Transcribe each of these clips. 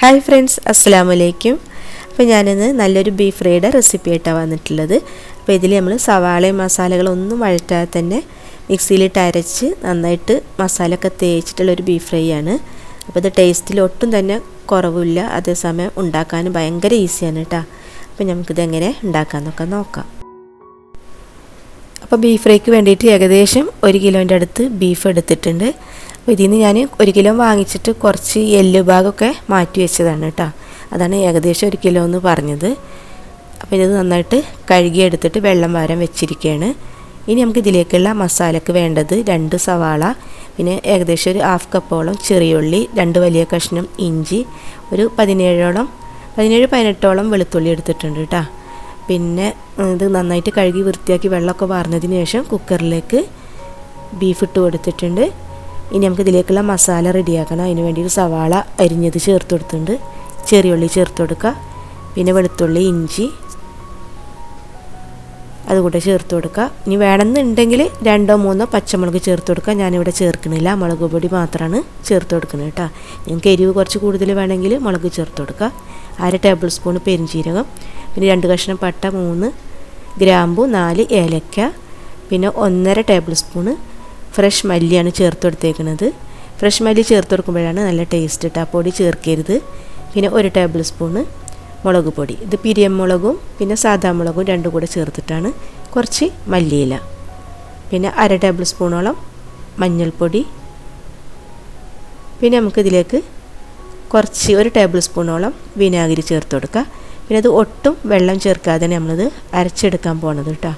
Hi friends അസ്സാം വലൈക്കും അപ്പോൾ ഞാനിന്ന് നല്ലൊരു ബീഫ് ഫ്രൈയുടെ റെസിപ്പി ആയിട്ടാണ് വന്നിട്ടുള്ളത്. അപ്പോൾ ഇതിൽ നമ്മൾ സവാളയും മസാലകളൊന്നും വഴറ്റാതെ തന്നെ മിക്സിയിലിട്ട് അരച്ച് നന്നായിട്ട് മസാലയൊക്കെ തേച്ചിട്ടുള്ളൊരു ബീഫ് ഫ്രൈ ആണ്. അപ്പോൾ ഇത് ടേസ്റ്റിൽ ഒട്ടും തന്നെ കുറവില്ല. അതേസമയം ഉണ്ടാക്കാനും ഭയങ്കര ഈസിയാണ് കേട്ടോ അപ്പോൾ നമുക്കിതെങ്ങനെ ഉണ്ടാക്കാമെന്നൊക്കെ നോക്കാം. അപ്പോൾ ബീഫ് ഫ്രൈക്ക് വേണ്ടിയിട്ട് ഏകദേശം ഒരു കിലോന്റെ അടുത്ത് ബീഫ് എടുത്തിട്ടുണ്ട്. അപ്പോൾ ഇതിൽ നിന്ന് ഞാൻ ഒരു കിലോ വാങ്ങിച്ചിട്ട് കുറച്ച് എല്ല് ഭാഗമൊക്കെ മാറ്റി വെച്ചതാണ് കേട്ടോ. അതാണ് ഏകദേശം ഒരു കിലോ എന്ന് പറഞ്ഞത്. അപ്പോൾ ഇത് നന്നായിട്ട് കഴുകിയെടുത്തിട്ട് വെള്ളം വാരം വെച്ചിരിക്കുകയാണ്. ഇനി നമുക്ക് ഇതിലേക്കുള്ള മസാലയ്ക്ക് വേണ്ടത് രണ്ട് സവാള പിന്നെ ഏകദേശം ഒരു ഹാഫ് കപ്പോളം ചെറിയുള്ളി രണ്ട് വലിയ കഷ്ണം ഇഞ്ചി ഒരു പതിനേഴോളം പതിനേഴ് പതിനെട്ടോളം വെളുത്തുള്ളി എടുത്തിട്ടുണ്ട് കേട്ടോ. പിന്നെ ഇത് നന്നായിട്ട് കഴുകി വൃത്തിയാക്കി വെള്ളമൊക്കെ വാർന്നതിന് ശേഷം കുക്കറിലേക്ക് ബീഫ് ഇട്ട് കൊടുത്തിട്ടുണ്ട്. ഇനി നമുക്ക് ഇതിലേക്കുള്ള മസാല റെഡിയാക്കണം. അതിന് വേണ്ടി ഒരു സവാള അരിഞ്ഞത് ചേർത്ത് കൊടുത്തിട്ടുണ്ട്. ചെറിയുള്ളി ചേർത്ത് കൊടുക്കുക. പിന്നെ വെളുത്തുള്ളി ഇഞ്ചി അതുകൂടെ ചേർത്ത് കൊടുക്കുക. ഇനി വേണമെന്നുണ്ടെങ്കിൽ രണ്ടോ മൂന്നോ പച്ചമുളക് ചേർത്ത് കൊടുക്കുക. ഞാനിവിടെ ചേർക്കണില്ല. മുളക് പൊടി മാത്രമാണ് ചേർത്ത് കൊടുക്കുന്നത് കേട്ടോ. നിങ്ങൾക്ക് എരിവ് കുറച്ച് കൂടുതൽ വേണമെങ്കിൽ മുളക് ചേർത്ത് കൊടുക്കുക. അര ടേബിൾ സ്പൂൺ പെരിഞ്ചീരകം. പിന്നെ രണ്ട് കഷ്ണം പട്ട മൂന്ന് ഗ്രാമ്പു നാല് ഏലക്ക പിന്നെ ഒന്നര ടേബിൾ സ്പൂണ് ഫ്രഷ് മല്ലിയാണ് ചേർത്ത് കൊടുത്തേക്കുന്നത്. ഫ്രഷ് മല്ലി ചേർത്ത് കൊടുക്കുമ്പോഴാണ് നല്ല ടേസ്റ്റ് ഇട്ട് പൊടി ചേർക്കരുത്. പിന്നെ ഒരു ടേബിൾ സ്പൂണ് മുളക് പൊടി. ഇത് പിരിയം മുളകും പിന്നെ സാധാ മുളകും രണ്ടും കൂടെ ചേർത്തിട്ടാണ് കുറച്ച് മല്ലിയില. പിന്നെ അര ടേബിൾ സ്പൂണോളം മഞ്ഞൾപ്പൊടി. പിന്നെ നമുക്കിതിലേക്ക് കുറച്ച് ഒരു ടേബിൾ സ്പൂണോളം വിനാഗിരി ചേർത്ത് കൊടുക്കുക പിന്നെ അത് ഒട്ടും വെള്ളം ചേർക്കാതെ നമ്മളിത് അരച്ചെടുക്കാൻ പോണത് കേട്ടോ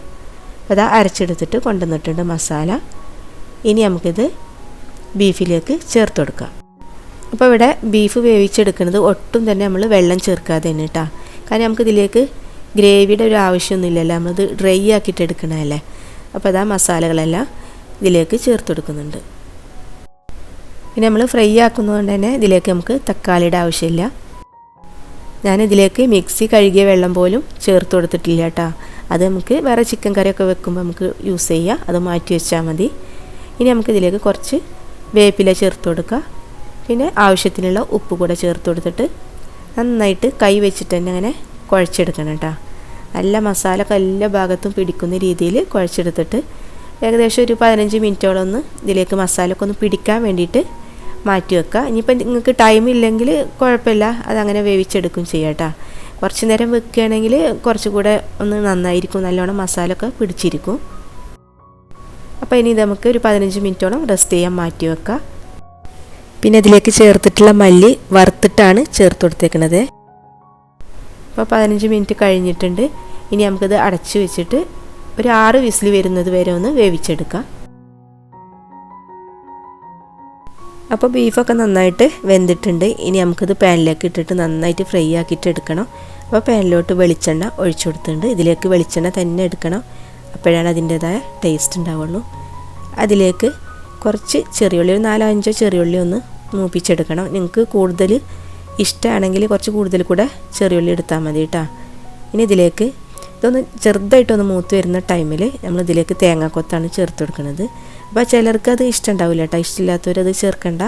അപ്പോൾ അത് അരച്ചെടുത്തിട്ട് കൊണ്ടുവന്നിട്ടുണ്ട് മസാല. ഇനി നമുക്കിത് ബീഫിലേക്ക് ചേർത്ത് കൊടുക്കാം. അപ്പോൾ ഇവിടെ ബീഫ് വേവിച്ചെടുക്കുന്നത് ഒട്ടും തന്നെ നമ്മൾ വെള്ളം ചേർക്കാതെ തന്നെ കേട്ടോ കാരണം നമുക്ക് ഇതിലേക്ക് ഗ്രേവിയുടെ ഒരു ആവശ്യമൊന്നുമില്ലല്ലോ. നമ്മളത് ഡ്രൈ ആക്കിയിട്ട് എടുക്കണമല്ലേ അപ്പോൾ അതാ മസാലകളെല്ലാം ഇതിലേക്ക് ചേർത്ത് കൊടുക്കുന്നുണ്ട്. പിന്നെ നമ്മൾ ഫ്രൈ ആക്കുന്നതുകൊണ്ട് തന്നെ ഇതിലേക്ക് നമുക്ക് തക്കാളിയുടെ ആവശ്യമില്ല. ഞാനിതിലേക്ക് മിക്സി കഴുകിയ വെള്ളം പോലും ചേർത്ത് കൊടുത്തിട്ടില്ല കേട്ടോ. അത് നമുക്ക് വേറെ ചിക്കൻ കറിയൊക്കെ വെക്കുമ്പോൾ നമുക്ക് യൂസ് ചെയ്യാം. അത് മാറ്റി വെച്ചാൽ മതി. ഇനി നമുക്കിതിലേക്ക് കുറച്ച് വേപ്പില ചേർത്ത് കൊടുക്കുക പിന്നെ ആവശ്യത്തിനുള്ള ഉപ്പ് കൂടെ ചേർത്ത് കൊടുത്തിട്ട് നന്നായിട്ട് കൈ വെച്ചിട്ട് തന്നെ അങ്ങനെ കുഴച്ചെടുക്കണം കേട്ടോ. നല്ല മസാല എല്ലാ ഭാഗത്തും പിടിക്കുന്ന രീതിയിൽ കുഴച്ചെടുത്തിട്ട് ഏകദേശം ഒരു പതിനഞ്ച് മിനിറ്റോളം ഒന്ന് ഇതിലേക്ക് മസാലയൊക്കെ ഒന്ന് പിടിക്കാൻ വേണ്ടിയിട്ട് മാറ്റി വെക്കുക ഇനിയിപ്പോൾ നിങ്ങൾക്ക് ടൈം ഇല്ലെങ്കിൽ കുഴപ്പമില്ല. അതങ്ങനെ വേവിച്ചെടുക്കും ചെയ്യാം കേട്ടോ കുറച്ച് നേരം വെക്കുകയാണെങ്കിൽ കുറച്ചുകൂടെ ഒന്ന് നന്നായിരിക്കും. നല്ലോണം മസാല ഒക്കെ പിടിച്ചിരിക്കും. അപ്പോൾ ഇനി നമുക്ക് ഒരു പതിനഞ്ച് മിനിറ്റോളം റെസ്റ്റ് ചെയ്യാൻ മാറ്റി വെക്കാം പിന്നെ അതിലേക്ക് ചേർത്തിട്ടുള്ള മല്ലി വറുത്തിട്ടാണ് ചേർത്ത് കൊടുത്തേക്കുന്നത് അപ്പോൾ പതിനഞ്ച് മിനിറ്റ് കഴിഞ്ഞിട്ടുണ്ട്. ഇനി നമുക്കിത് അടച്ചു വെച്ചിട്ട് ഒരു ആറ് വിസിൽ വരുന്നത് വരെ ഒന്ന് വേവിച്ചെടുക്കാം. അപ്പോൾ ബീഫൊക്കെ നന്നായിട്ട് വെന്തിട്ടുണ്ട്. ഇനി നമുക്കിത് പാനിലേക്ക് ഇട്ടിട്ട് നന്നായിട്ട് ഫ്രൈ ആക്കിയിട്ട് എടുക്കണം. അപ്പോൾ പാനിലോട്ട് വെളിച്ചെണ്ണ ഒഴിച്ചു കൊടുത്തിട്ടുണ്ട്. ഇതിലേക്ക് വെളിച്ചെണ്ണ തന്നെ എടുക്കണം. അപ്പോഴാണ് അതിന്റേതായ ടേസ്റ്റ് ഉണ്ടാവുള്ളൂ. അതിലേക്ക് കുറച്ച് ചെറിയുള്ളി ഒരു നാലോ അഞ്ചോ ചെറിയുള്ളി ഒന്ന് മൂപ്പിച്ചെടുക്കണം. നിങ്ങൾക്ക് കൂടുതൽ ഇഷ്ടമാണെങ്കിൽ കുറച്ച് കൂടുതൽ കൂടെ ചെറിയുള്ളി എടുത്താൽ മതി കേട്ടോ. ഇനി ഇതിലേക്ക് ഇതൊന്ന് ചെറുതായിട്ടൊന്ന് മൂത്ത് വരുന്ന ടൈമിൽ നമ്മൾ ഇതിലേക്ക് തേങ്ങാക്കൊത്താണ് ചേർത്ത് കൊടുക്കുന്നത്. അപ്പോൾ ചിലർക്ക് അത് ഇഷ്ടമുണ്ടാവില്ല കേട്ടോ ഇഷ്ടമില്ലാത്തവരത് ചേർക്കണ്ട.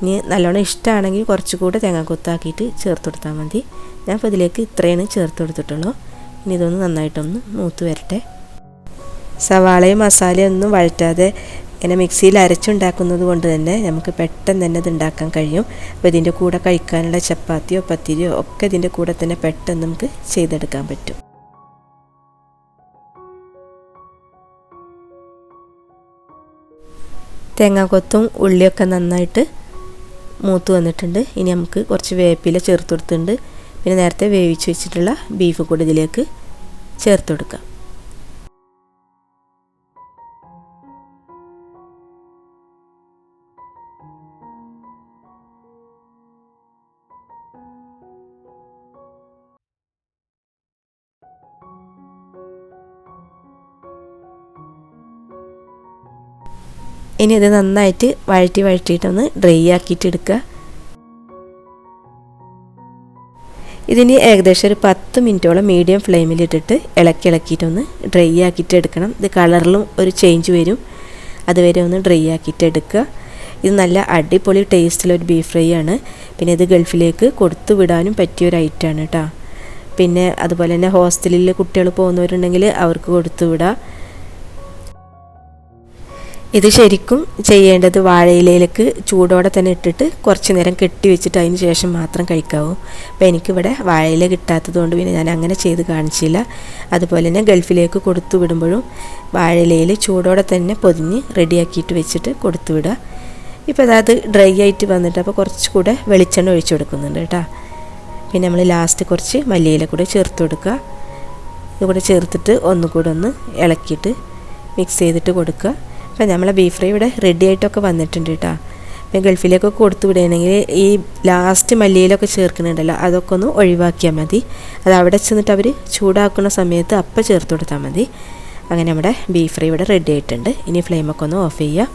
ഇനി നല്ലോണം ഇഷ്ടമാണെങ്കിൽ കുറച്ചുകൂടെ തേങ്ങാക്കൊത്താക്കിയിട്ട് ചേർത്ത് കൊടുത്താൽ മതി. ഞാൻ ഇപ്പോൾ ഇതിലേക്ക് ഇത്രയാണ് ചേർത്ത് കൊടുത്തിട്ടുള്ളൂ. ഇനി ഇതൊന്ന് നന്നായിട്ടൊന്ന് മൂത്ത് വരട്ടെ. സവാളയും മസാലയും ഒന്നും വഴറ്റാതെ ഇങ്ങനെ മിക്സിയിൽ അരച്ചുണ്ടാക്കുന്നത് കൊണ്ട് തന്നെ നമുക്ക് പെട്ടെന്ന് തന്നെ ഇത് ഉണ്ടാക്കാൻ കഴിയും. അപ്പോൾ ഇതിന്റെ കൂടെ കഴിക്കാനുള്ള ചപ്പാത്തിയോ പത്തിരിയോ ഒക്കെ ഇതിന്റെ കൂടെ തന്നെ പെട്ടെന്ന് നമുക്ക് ചെയ്തെടുക്കാൻ പറ്റും. തേങ്ങാക്കൊത്തും ഉള്ളിയൊക്കെ നന്നായിട്ട് മൂത്ത് വന്നിട്ടുണ്ട്. ഇനി നമുക്ക് കുറച്ച് വേപ്പില ചേർത്ത് കൊടുത്തിട്ടുണ്ട്. പിന്നെ നേരത്തെ വേവിച്ച് വെച്ചിട്ടുള്ള ബീഫ് കൂടി ഇതിലേക്ക് ചേർത്ത് കൊടുക്കാം. ഇനി ഇത് നന്നായിട്ട് വഴറ്റി വഴറ്റിയിട്ടൊന്ന് ഡ്രൈ ആക്കിയിട്ട് എടുക്കുക ഇതിന് ഏകദേശം ഒരു പത്ത് മിനിറ്റോളം മീഡിയം ഫ്ലെയിമിലിട്ടിട്ട് ഇളക്കി ഇളക്കിയിട്ടൊന്ന് ഡ്രൈ ആക്കിയിട്ട് എടുക്കണം ഇത് കളറിലും ഒരു ചേഞ്ച് വരും. അതുവരെ ഒന്ന് ഡ്രൈ ആക്കിയിട്ട് എടുക്കുക ഇത് നല്ല അടിപൊളി ടേസ്റ്റിലൊരു ബീഫ് ഫ്രൈ ആണ്. പിന്നെ ഇത് ഗൾഫിലേക്ക് കൊടുത്തു വിടാനും ഒരു ഐറ്റമാണ് കേട്ടോ പിന്നെ അതുപോലെ തന്നെ ഹോസ്റ്റലിൽ കുട്ടികൾ പോകുന്നവരുണ്ടെങ്കിൽ അവർക്ക് കൊടുത്തു വിടാം. ഇത് ശരിക്കും ചെയ്യേണ്ടത് വാഴയിലയിലേക്ക് ചൂടോടെ തന്നെ ഇട്ടിട്ട് കുറച്ച് നേരം കെട്ടി വെച്ചിട്ട് അതിന് ശേഷം മാത്രം കഴിക്കാവൂ. അപ്പോൾ എനിക്കിവിടെ വാഴയില കിട്ടാത്തത് കൊണ്ട് പിന്നെ ഞാൻ അങ്ങനെ ചെയ്ത് കാണിച്ചില്ല. അതുപോലെ തന്നെ ഗൾഫിലേക്ക് കൊടുത്തു വിടുമ്പോഴും വാഴയിലയിൽ ചൂടോടെ തന്നെ പൊതിഞ്ഞ് റെഡിയാക്കിയിട്ട് വെച്ചിട്ട് കൊടുത്തു വിടുക. ഇപ്പോൾ അതായത് ഡ്രൈ ആയിട്ട് വന്നിട്ട് അപ്പോൾ കുറച്ചുകൂടെ വെളിച്ചെണ്ണ ഒഴിച്ചു കൊടുക്കുന്നുണ്ട് കേട്ടോ. പിന്നെ നമ്മൾ ലാസ്റ്റ് കുറച്ച് മല്ലിയില കൂടെ ചേർത്ത് കൊടുക്കുക. ഇതുകൂടെ ചേർത്തിട്ട് ഒന്നുകൂടെ ഒന്ന് ഇളക്കിയിട്ട് മിക്സ് ചെയ്തിട്ട് കൊടുക്കുക. അപ്പോൾ നമ്മളെ ബീഫ് ഫ്രൈ ഇവിടെ റെഡി ആയിട്ടൊക്കെ വന്നിട്ടുണ്ട് കേട്ടോ പിന്നെ ഗൾഫിലേക്കൊക്കെ കൊടുത്തു വിടുകയാണെങ്കിൽ ഈ ലാസ്റ്റ് മല്ലിയിലൊക്കെ ചേർക്കുന്നുണ്ടല്ലോ അതൊക്കെ ഒന്ന് ഒഴിവാക്കിയാൽ മതി. അത് അവിടെ ചെന്നിട്ട് അവർ ചൂടാക്കുന്ന സമയത്ത് അപ്പം ചേർത്ത് കൊടുത്താൽ മതി. അങ്ങനെ നമ്മുടെ ബീഫ് ഫ്രൈ ഇവിടെ റെഡി ആയിട്ടുണ്ട്. ഇനി ഫ്ലെയിമൊക്കെ ഒന്ന് ഓഫ് ചെയ്യുക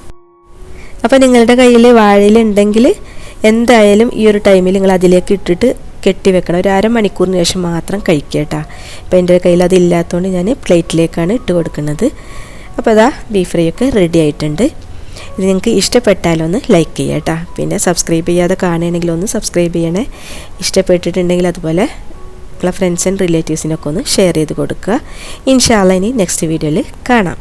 അപ്പോൾ നിങ്ങളുടെ കയ്യിൽ വാഴയില ഉണ്ടെങ്കിൽ എന്തായാലും ഈ ഒരു ടൈമിൽ നിങ്ങൾ അതിലേക്ക് ഇട്ടിട്ട് കെട്ടി വെക്കണം. ഒരു അരമണിക്കൂറിന് ശേഷം മാത്രം കഴിക്കുക കേട്ടോ എന്റെ കയ്യിൽ അതില്ലാത്തതുകൊണ്ട് ഞാൻ പ്ലേറ്റിലേക്കാണ് ഇട്ട് കൊടുക്കുന്നത്. അപ്പോൾ അതാ ബീഫ് ഫ്രൈ ഒക്കെ റെഡി ആയിട്ടുണ്ട്. ഇത് നിങ്ങൾക്ക് ഇഷ്ടപ്പെട്ടാലൊന്ന് ലൈക്ക് ചെയ്യുക കേട്ടോ. പിന്നെ സബ്സ്ക്രൈബ് ചെയ്യാതെ കാണുകയാണെങ്കിൽ ഒന്ന് സബ്സ്ക്രൈബ് ചെയ്യണേ. ഇഷ്ടപ്പെട്ടിട്ടുണ്ടെങ്കിൽ അതുപോലെ നിങ്ങളെ ഫ്രണ്ട്സ് ആൻഡ് റിലേറ്റീവ്സിനൊക്കെ ഒന്ന് ഷെയർ ചെയ്ത് കൊടുക്കുക. ഇൻഷാല്ല ഇനി നെക്സ്റ്റ് വീഡിയോയിൽ കാണാം.